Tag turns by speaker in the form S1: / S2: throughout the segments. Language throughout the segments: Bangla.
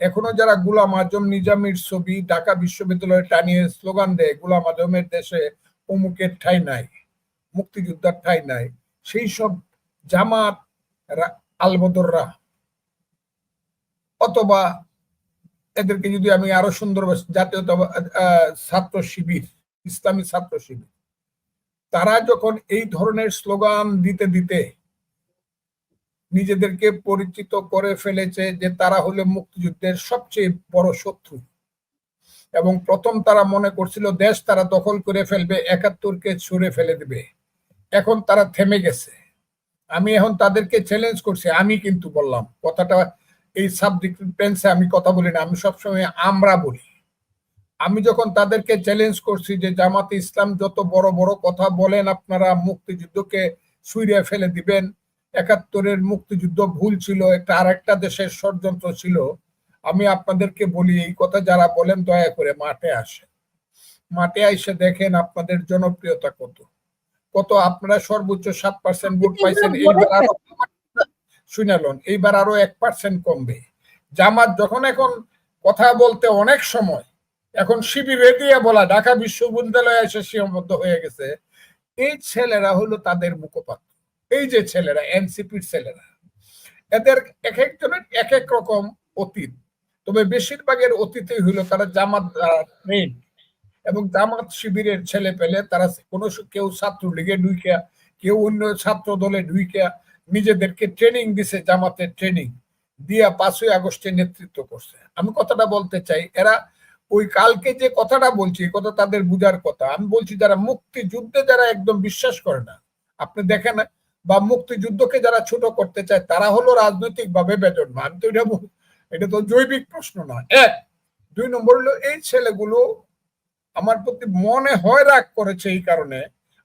S1: এখনও যারা গুলাম আজম, নিজামের ছবি ঢাকা বিশ্ববিদ্যালয়ে টানিয়ে স্লোগান দেয়, গুলাম আজমের দেশে অমুকের ঠাই নাই, মুক্তিযোদ্ধার ঠাই নাই, সেই সব জামাত আলবদররা। অথবা এদেরকে যদি আমি আরও সুন্দর জাতীয়তা ছাত্র শিবির, ইসলামী ছাত্র শিবির, তারা যখন এই ধরনের স্লোগান দিতে দিতে নিজেদেরকে পরিচিত করে ফেলেছে যে তারা হলো মুক্তিযুদ্ধের সবচেয়ে বড় শত্রু। এবং প্রথম তারা মনে করছিল, দেশ তারা দখল করে ফেলবে, একাত্তরকে ছুড়ে ফেলে দিবে। এখন তারা থেমে গেছে। আমি এখন তাদেরকে চ্যালেঞ্জ করছি, আমি কিন্তু বললাম, কথাটা এই সাবজেক্ট টেন্সে আমি কথা বলি না, আমি সবসময় আমরা বলি। আমি যখন তাদেরকে চ্যালেঞ্জ করছি যে জামাতে ইসলাম যত বড় বড় কথা বলেন আপনারা, মুক্তিযুদ্ধকে ছুঁড়ে ফেলে দিবেন একাত্তরের মুক্তিযুদ্ধ ভুল ছিল একটা আরেকটা দেশের ষড়যন্ত্র ছিল। আমি আপনাদেরকে বলি এই কথা যারা বলেন দয়া করে মাঠে আসে মাঠে এসে দেখেন আপনাদের জনপ্রিয়তা কত। কত আপনারা সর্বোচ্চ সাত পার্সেন্ট ভোট পাইছেন এইবার আরও শুনালন এইবার আরও এক পার্সেন্ট কমবে। জামাত যখন এখন কথা বলতে অনেক সময় এখন শিবিরে দিয়ে বলা ঢাকা বিশ্ববিদ্যালয়ে এসে সীমাবদ্ধ হয়ে গেছে। এই ছেলেরা হলো তাদের মুখপাত্র। এই যে ছেলেরা, এনসিপির ছেলেরা, এদের এক একজনের এক এক রকম অতীত। তবে বেশিরভাগের অতীতই হইল তারা জামাত ট্রেন এবং জামাত শিবিরের ছেলে পেলে তারা কোনো কেউ ছাত্র ছাত্রলীগে ঢুইকা, কেউ অন্য ছাত্র দলে ঢুইকা, নিজেদেরকে ট্রেনিং দিছে জামাতের ট্রেনিং দিয়া পাঁচই আগস্টে নেতৃত্ব করছে। আমি কথাটা বলতে চাই, এরা ওই কালকে যে কথাটা বলছি কথা তাদের বুঝার কথা। আমি বলছি, যারা মুক্তিযুদ্ধে যারা একদম বিশ্বাস করে না, আপনি দেখেন বা মুক্তিযুদ্ধকে যারা ছোট করতে চায়, তারা হলো রাজনৈতিক ভাবে বেজন আমি তো এটা এটা তো জৈবিক প্রশ্ন না এক, দুই নম্বর হলো, এই ছেলেগুলো আমার প্রতি মনে হয় রাগ করেছে এই কারণে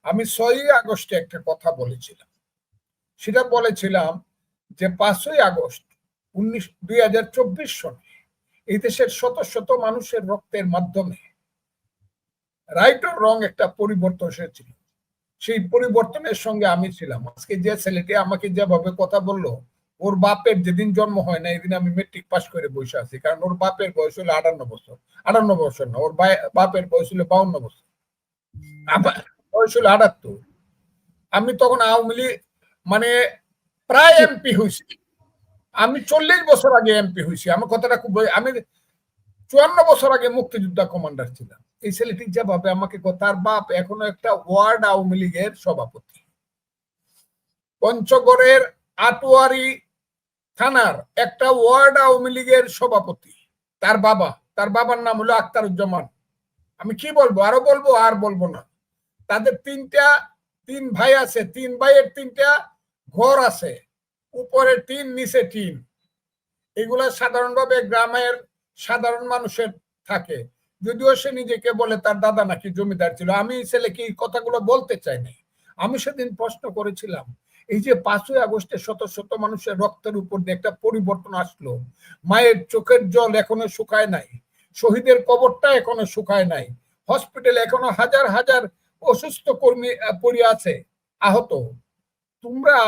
S1: আমি ছয়ই আগস্টে একটা কথা বলেছিলাম। সেটা বলেছিলাম যে পাঁচই আগস্ট উনিশ দুই হাজার চব্বিশ সনে এই দেশের শত শত মানুষের রক্তের মাধ্যমে রাইট অর রং একটা পরিবর্তন এসেছিল। সেই পরিবর্তনের সঙ্গে আমি ছিলাম। আজকে যে ছেলেটি আমাকে যেভাবে কথা বলল ওর বাপের যেদিন জন্ম হয় না এদিন আমি মেট্রিক পাস করে বসে আছি। কারণ ওর বাপের বয়স হলো আটান্ন বছর। আটান্ন বছর না ওর বাপের বয়স হলো বাউন্ন বছর। আমার বয়স হলো আটাত্তর। আমি তখন আওয়ামী লীগ মানে প্রায় এমপি হয়েছি। আমি চল্লিশ বছর আগে এমপি হয়েছি। আমার কথাটা খুব আমি চুয়ান্ন বছর আগে মুক্তিযোদ্ধা কমান্ডার ছিলাম। এই ছেলেটি যেভাবে আমাকে তার বাপ এখনও একটা ওয়ার্ড আওয়ামী লীগের সভাপতি। পঞ্চগড়ের আটোয়ারি থানার একটা ওয়ার্ড আওয়ামী লীগের সভাপতি। তার বাবা, তার বাবার নাম হলো আক্তারুজ্জামান। আমি কি বলব? আরও বলব, আর বলব না। তাদের তিনটা, তিন ভাই আছে, তিন ভাইয়ের তিনটা ঘর আছে। উপরে টিন, নিচে টিন। এগুলা সাধারণভাবে গ্রামের সাধারণ মানুষের থাকে। যদিও সে নিজেকে বলে তার দাদা নাকি জমিদার ছিল, আমি ছেলেকে এই কথাগুলো বলতে চাই নাই। আমি সেদিন প্রশ্ন করেছিলাম, এই যে পাঁচই আগস্টে শত শত মানুষের রক্তের উপর দিয়ে একটা পরিবর্তন আসলো, মায়ের চোখের জল এখনও শুকায় নাই, শহীদের কবরটা এখনও শুকায় নাই, হসপিটালে এখনও হাজার হাজার অসুস্থ কর্মী পড়ে আছে, আহত। তোমরা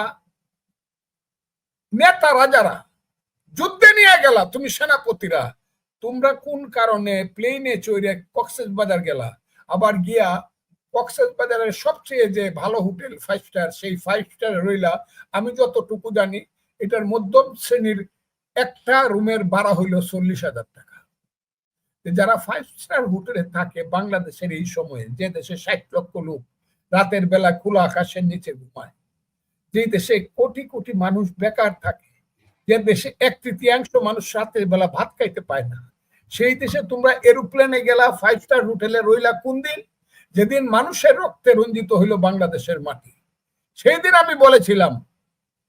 S1: নেতা রাজারা, যুদ্ধে নিয়ে গেলা, তুমি সেনাপতিরা তোমরা কোন কারণে প্লেনে চড়ে কক্সেস বাজার গেলা? আবার গিয়া কক্সেস বাজারের সবচেয়ে যে ভালো হোটেল ফাইভ স্টার সেই ফাইভ স্টার রইলা। আমি যতটুকু জানি, এটার মধ্যম শ্রেণির একটা রুমের ভাড়া হইল চল্লিশ হাজার টাকা। যারা ফাইভ স্টার হোটেলে থাকে বাংলাদেশের এই সময়ে, যে দেশে ষাট লক্ষ লোক রাতের বেলা খোলা আকাশের নিচে ঘুমায় যে দেশে কোটি কোটি মানুষ বেকার থাকে যে দেশে এক তৃতীয়াংশ মানুষ রাতের বেলা ভাত খাইতে পায় না। সেই দেশে তোমরা এরোপ্লেনে গেলা ফাইভ স্টার হোটেলে রইলা কোন দিন? যেদিন মানুষের রক্তে রঞ্জিত হইল বাংলাদেশের মাটি। সেই দিন আমি বলেছিলাম,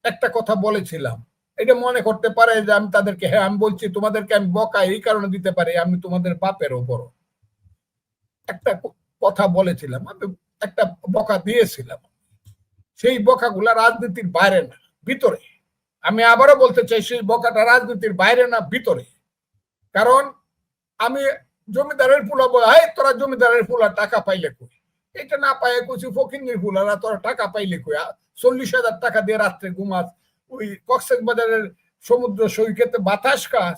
S1: একটা কথা বলেছিলাম। এটা মনে করতে পারে যে আমি তাদেরকে হ্যাঁ আমি বলছি, তোমাদেরকে আমি বকা এই কারণে দিতে পারি, আমি তোমাদের বাপেরও বড় একটা কথা বলেছিলাম, আমি একটা বকা দিয়েছিলাম। সেই বকাগুলা রাজনীতির বাইরে না, ভিতরে। আমি আবারও বলতে চাই, সেই বকাটা রাজনীতির বাইরে না, ভিতরে। কারণ আমি জমিদারের ফুলা বলে হাই তোরা জমিদারের ফুলা টাকা পাইলে কই? এটা না পাইলে কইছি ফকিন্নির ফুলারা তোরা টাকা পাইলে কই? চল্লিশ হাজার টাকা দিয়ে রাত্রে ঘুমাস, ওই কক্সেস বাজারের সমুদ্র সৈকতে বাতাস কাজ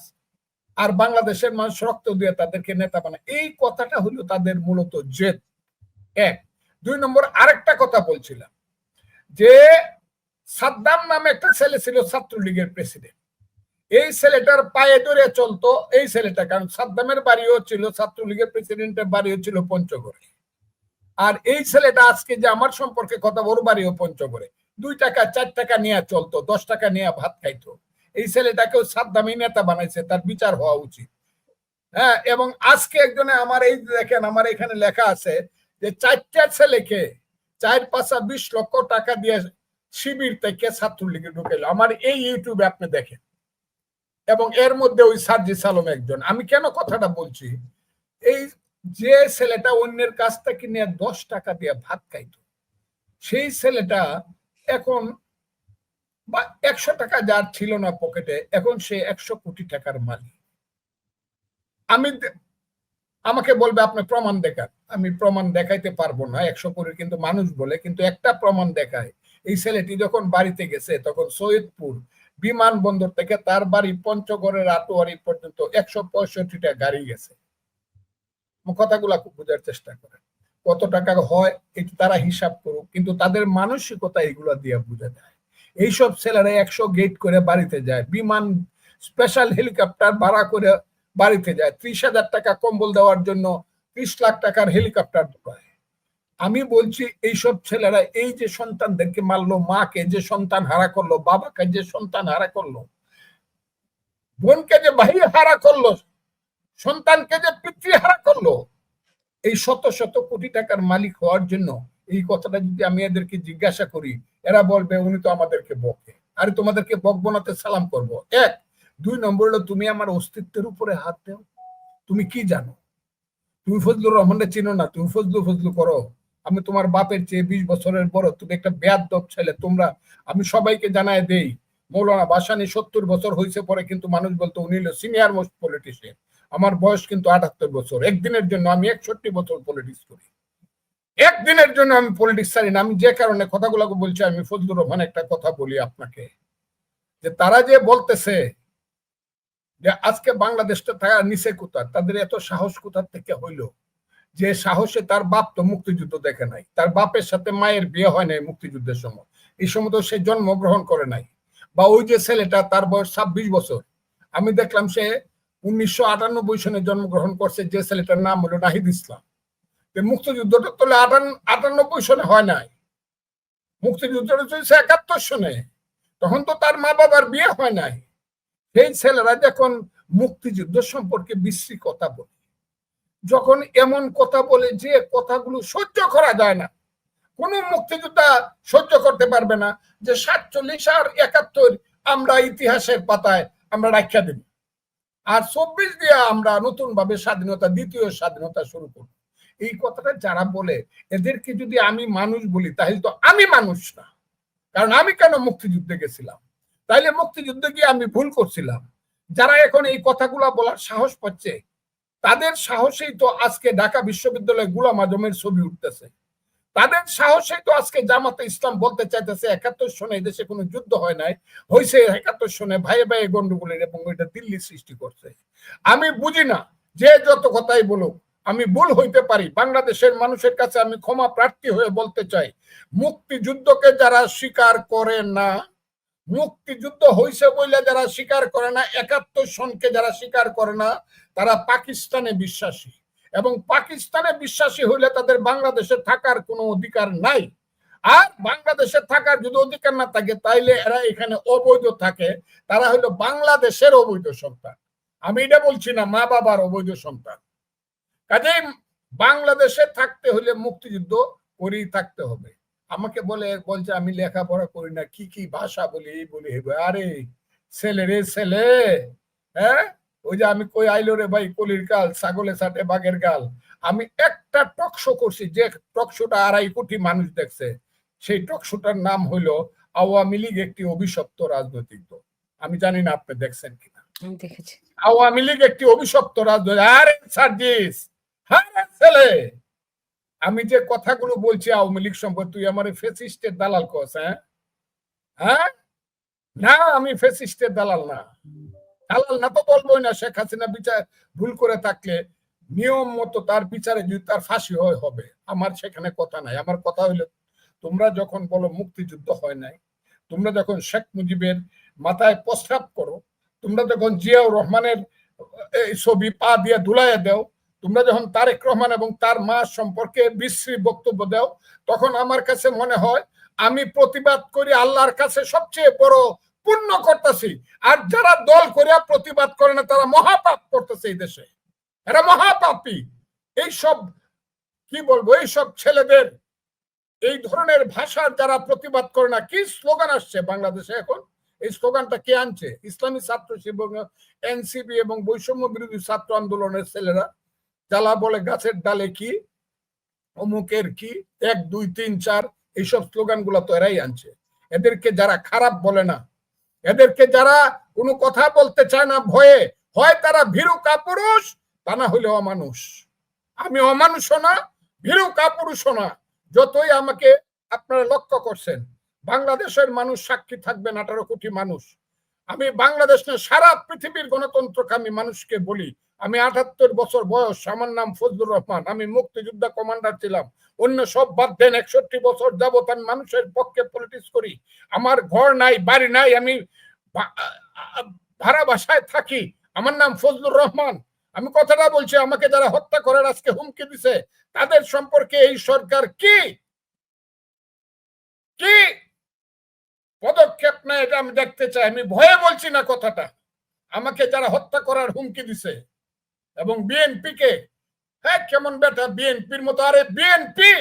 S1: আর বাংলাদেশের মানুষ রক্ত দিয়ে তাদেরকে নেতা বানায়। এই কথাটা হলো তাদের মূলত জেদ। এক। দুই নম্বর, আরেকটা কথা বলছিলাম, যে সাদ্দাম নামে একটা ছেলে ছিল ছাত্রলীগের প্রেসিডেন্ট। এই ছেলেটার পায়ে ধরে চলতো এই ছেলেটা, কারণ সাদ্দামের বাড়িও ছিল, ছাত্রলীগের প্রেসিডেন্টের বাড়িও ছিল পঞ্চগড়ে। আর এই ছেলেটা আজকে যে আমার সম্পর্কে কথা ওর বাড়িও পঞ্চগড়ে। দুই টাকা, চার টাকা নিয়ে চলতো, দশ টাকা নিয়ে ভাত খাইতো। এই ছেলেটাকেও সাদ্দামি নেতা বানাইছে, তার বিচার হওয়া উচিত। হ্যাঁ এবং আজকে একজনে আমার এই দেখেন, আমার এখানে লেখা আছে যে চারটা ছেলেকে চার পাঁচা বিশ লক্ষ টাকা দিয়ে শিবির থেকে ছাত্রলীগে ঢুকেল আমার এই ইউটিউবে আপনি দেখেন। এবং এর মধ্যে ওই সার্জিস আলম একজন। আমি কেন কথাটা বলছি? এই যে ছেলেটা অন্যের কাছ থেকে নিয়ে দশ টাকা দিয়ে ভাত খাইতো, সেই ছেলেটা এখন বা একশো টাকা যার ছিল না পকেটে, এখন সে একশো কোটি টাকার মালিক। আমি আমাকে বলবে, আপনি প্রমাণ দেখান। আমি প্রমাণ দেখাইতে পারব না। একশো কোটি কিন্তু মানুষ বলে, কিন্তু একটা প্রমাণ দেখায়। এই ছেলেটি যখন বাড়িতে গেছে, তখন সৈয়দপুর বিমানবন্দর থেকে তার বাড়ি পঞ্চগড়ের আটোয়ারি পর্যন্ত একশো পঁয়ষট্টিটা গাড়ি গেছে। কথাগুলা খুব বোঝার চেষ্টা করেন কত টাকা হয়, এটা তারা হিসাব করুক, কিন্তু তাদের মানসিকতা এগুলা দিয়ে বোঝা যায়। এইসব ছেলেরা একশো গেট করে বাড়িতে যায়, বিমান স্পেশাল হেলিকপ্টার ভাড়া করে বাড়িতে যায়। ত্রিশ হাজার টাকা কম্বল দেওয়ার জন্য ত্রিশ লাখ টাকার হেলিকপ্টার ঢোকায় আমি বলছি, এইসব ছেলেরা এই যে সন্তানদেরকে মারলো, মাকে যে সন্তান হারা করল, বাবাকে যে সন্তান হারা করল, বোনকে যে ভাই হারা করল, সন্তানকে যে পিতৃ হারা করল, এই শত শত কোটি টাকার মালিক হওয়ার জন্য এই কথাটা যদি আমি এদেরকে জিজ্ঞাসা করি, এরা বলবে, উনি তো আমাদেরকে বকে। আরে তোমাদেরকে বকবো না সালাম করব। এক, দুই নম্বর হলো, তুমি আমার অস্তিত্বের উপরে হাত দেও। তুমি কি জানো? তুমি ফজলুর রহমানের চিনো না। তুমি ফজলু ফজলু করো। আমি তোমার বাপের চেয়ে বিশ বছরের বড়, তুমি একটা বেয়াদব ছেলে, তোমরা, আমি সবাইকে জানায় দেই, মৌলানা বাসানি সত্তর বছর হয়েছে পরে কিন্তু মানুষ বলতো উনি হলো সিনিয়র মোস্ট পলিটিশিয়ান আমার বয়স কিন্তু আটাত্তর বছর, একদিনের জন্য আমি একষট্টি বছর পলিটিক্স করি। একদিনের জন্য আমি পলিটিক্স ছাড়ি না, আমি যে কারণে কথাগুলোকে বলছি, আমি ফজলুর রহমান একটা কথা বলি আপনাকে, যে তারা যে বলতেছে যে আজকে বাংলাদেশটা থাকা নিচে কোথার তাদের এত সাহস কোথার থেকে হইল? যে সাহসে তার বাপ তো মুক্তিযুদ্ধ দেখে নাই, তার বাপের সাথে মায়ের বিয়ে হয় নাই মুক্তিযুদ্ধের সময়। এই সময় তো সে জন্মগ্রহণ করে নাই। বা ওই যে ছেলেটা, তার বয়স ছাব্বিশ বছর। আমি দেখলাম সে উনিশশো আটানব্বই সনে জন্মগ্রহণ করছে, যে ছেলেটার নাম হলো নাহিদ ইসলাম। মুক্তিযুদ্ধটা তো আটানব্বই সনে হয় নাই। মুক্তিযুদ্ধটা চলছে একাত্তর সনে। তখন তো তার মা বাবার বিয়ে হয় নাই। সেই ছেলেরা যখন মুক্তিযুদ্ধ সম্পর্কে বিশ্রী কথা বলে যখন এমন কথা বলে যে কথাগুলো সহ্য করা যায় না, কোন মুক্তিযোদ্ধা সহ্য করতে পারবে না যে সাতচল্লিশ আর একাত্তর আমরা ইতিহাসের পাতায় আমরা রাখা দিই আর চব্বিশ দিয়ে আমরা নতুন ভাবে স্বাধীনতা, দ্বিতীয় স্বাধীনতা শুরু করব। এই কথাটা যারা বলে, এদেরকে যদি আমি মানুষ বলি, তাহলে তো আমি মানুষ না। কারণ আমি কেন মুক্তিযুদ্ধে গেছিলাম? তাইলে মুক্তিযুদ্ধে গিয়ে আমি ভুল করছিলাম। যারা এখন এই কথাগুলা বলার সাহস পাচ্ছে তাদের সাহসেই তো আজকে ঢাকা বিশ্ববিদ্যালয়ে গুলাম আজমের ছবি উঠতেছে। তাদের সাহসেই তো আজকে জামাতে ইসলাম বলতে চাইতেছে, একাত্তর সনে দেশে কোনো যুদ্ধ হয় নাই হয়েছে একাত্তর সনে ভাইয়ে ভাইয়ে গন্ডগোলের এবং ওইটা দিল্লি সৃষ্টি করছে। আমি বুঝি না, যে যত কথাই বলুক, আমি ভুল হইতে পারি। বাংলাদেশের মানুষের কাছে আমি ক্ষমা প্রার্থী হয়ে বলতে চাই, মুক্তিযুদ্ধকে যারা স্বীকার করে না মুক্তিযুদ্ধ হয়েছে বলে যারা স্বীকার করে না, একাত্তর সনকে যারা স্বীকার করে না, তারা পাকিস্তানে বিশ্বাসী। এবং পাকিস্তানে বিশ্বাসী হইলে তাদের বাংলাদেশে থাকার কোনো অধিকার নাই। আর বাংলাদেশে থাকার যদি অধিকার না থাকে, তাইলে এরা এখানে অবৈধ থাকে। তারা হলো বাংলাদেশের অবৈধ সন্তান। আমি এটা বলছি না, মা বাবার অবৈধ সন্তান। কাজেই বাংলাদেশে থাকতে হলে মুক্তিযুদ্ধ করেই থাকতে হবে। আমাকে বলে বলছে আমি লেখাপড়া করি না। কি কি ভাষা বলি? এই বলি হেবে আরে ছেলে রে ছেলে! হ্যাঁ? ওই যে আমি কই আইলো রে ভাই কলির গাল ছাগলের সাথে বাঘের গাল। আমি একটা টকশো করছি যে টকশোটা আড়াই কোটি মানুষ দেখছে। সেই টকশোটার নাম হইল আওয়ামী লীগ একটি অভিশপ্ত রাজনৈতিক দল। আমি জানি না আপনি দেখছেন কিনা।
S2: দেখেছি।
S1: আওয়ামী লীগ একটি অভিশপ্ত রাজনৈতিক আরে সার্জিস! হ্যাঁ ছেলে! আমি যে কথাগুলো বলছি, আওয়ামী লীগ সম্পর্কে, তুই আমার ফেসিস্টের দালাল কস হ্যাঁ? হ্যাঁ? না, আমি ফেসিস্টের দালাল না। হালাল না তো বলবোই না, শেখ হাসিনা বিচার, ভুল করে থাকলে নিয়ম মতো তার বিচারে যদি তার ফাঁসি হয়, হবে। আমার সেখানে কথা নাই। আমার কথা হইল, তোমরা যখন বলো মুক্তিযুদ্ধ হয় নাই, তোমরা যখন শেখ মুজিবের মাথায় প্রস্রাব করো, তোমরা যখন জিয়াউর রহমানের ছবি পা দিয়ে ধুলাইয়া দাও তোমরা যখন তারেক রহমান এবং তার মা সম্পর্কে বিশ্রী বক্তব্য দাও, তখন আমার কাছে মনে হয় আমি প্রতিবাদ করি আল্লাহর কাছে সবচেয়ে বড় পুণ্য করতেছি আর যারা দল করিয়া প্রতিবাদ করে না, তারা মহাপাপ করতেছে এই দেশে। এরা মহাপাপী। এইসব, কি বলব, এইসব ছেলেদের, এই ধরনের ভাষার যারা প্রতিবাদ করে না, কি স্লোগান আসছে বাংলাদেশে এখন? এই স্লোগানটা কে আনছে? ইসলামী ছাত্র শিবির, এনসিপি এবং বৈষম্য বিরোধী ছাত্র আন্দোলনের ছেলেরা। জ্বালা বলে গাছের ডালে কি? অমুকের কি? এক, দুই, তিন, চার, এইসব স্লোগানগুলা তো এরাই আনছে। এদেরকে যারা খারাপ বলে না, এদেরকে যারা কোনো কথা বলতে চায় না, ভয়ে, হয় তারা ভীরু কাপুরুষ, তা না হলে অমানুষ। আমি অমানুষও না, ভীরু কাপুরুষও না। যতই আমাকে আপনারা লক্ষ্য করছেন, বাংলাদেশের মানুষ সাক্ষী থাকবেন আঠারো কোটি মানুষ। আমি বাংলাদেশ সারা পৃথিবীর গণতন্ত্রকে আমি মানুষকে বলি আমি আটাত্তর বছর বয়স, আমার নাম ফজলুর রহমান। আমি মুক্তিযোদ্ধা কমান্ডার ছিলাম। অন্য সব বাদ দেন, একষট্টি বছর যাবত আমি মানুষের পক্ষে পলিটিক্স করি। আমার ঘর নাই, বাড়ি নাই, আমি ভাড়া বাসায় থাকি। আমার নাম ফজলুর রহমান। আমি কথাটা বলছি, আমাকে যারা হত্যা করার আজকে হুমকি দিছে, তাদের সম্পর্কে এই সরকার কি? কি? পদক্ষেপ নেয় এটা আমি দেখতে চাই। আমি ভয়ে বলছি না কথাটা। আমাকে যারা হত্যা করার হুমকি দিছে এবং বিএনপি কে হ্যাঁ কেমন বেটা বিএনপির মতো, আরে বিএনপি!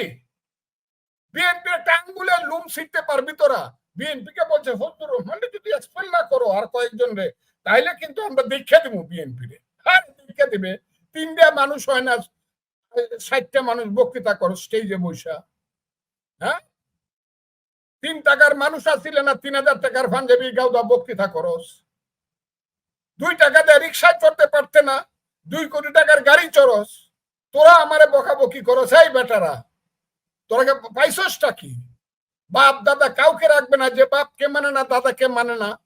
S1: বিএনপির একটা লুম শিখতে পারবি তোরা। বিএনপি কে বলছে ফজলুর রহমান যদি এক্সপেল না করো আর কয়েকজন রে, তাইলে কিন্তু আমরা দীক্ষা দিব বিএনপি রে। হ্যাঁ দীক্ষা দিবে। তিনটা মানুষ হয় না, ষাটটা মানুষ বক্তৃতা করো স্টেজে বৈশা হ্যাঁ? তিন টাকার মানুষ আসছিলে না, তিন হাজার টাকার পাঞ্জাবি গাউদা বক্তৃতা করস। দুই টাকা দিয়ে রিক্সায় চড়তে পারতে না। দুই কোটি টাকার গাড়ি চড়স তোরা আমারে বকাবকি করস, এই বেটারা। তোরা কে- পাইছসটা কি? বাপ দাদা কাউকে রাখবে না, যে বাপকে মানে না, দাদাকে মানে না।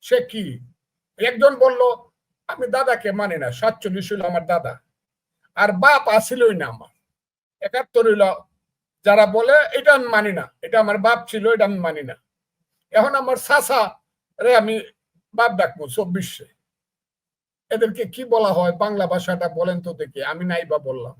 S1: সে কি? একজন বলল, আমি দাদাকে মানে না, সাতচল্লিশ হইল আমার দাদা। আর বাপ আসিলই না আমার। একাত্তর হইল, যারা বলে, এটা আমি মানি না, এটা আমার বাপ ছিল, এটা আমি মানি না। এখন আমার সাসা রে, আমি বাপ ডাকবো, চব্বিশে। এদেরকে কি বলা হয়? বাংলা ভাষাটা বলেন তো দেখি। আমি নাই বা বললাম।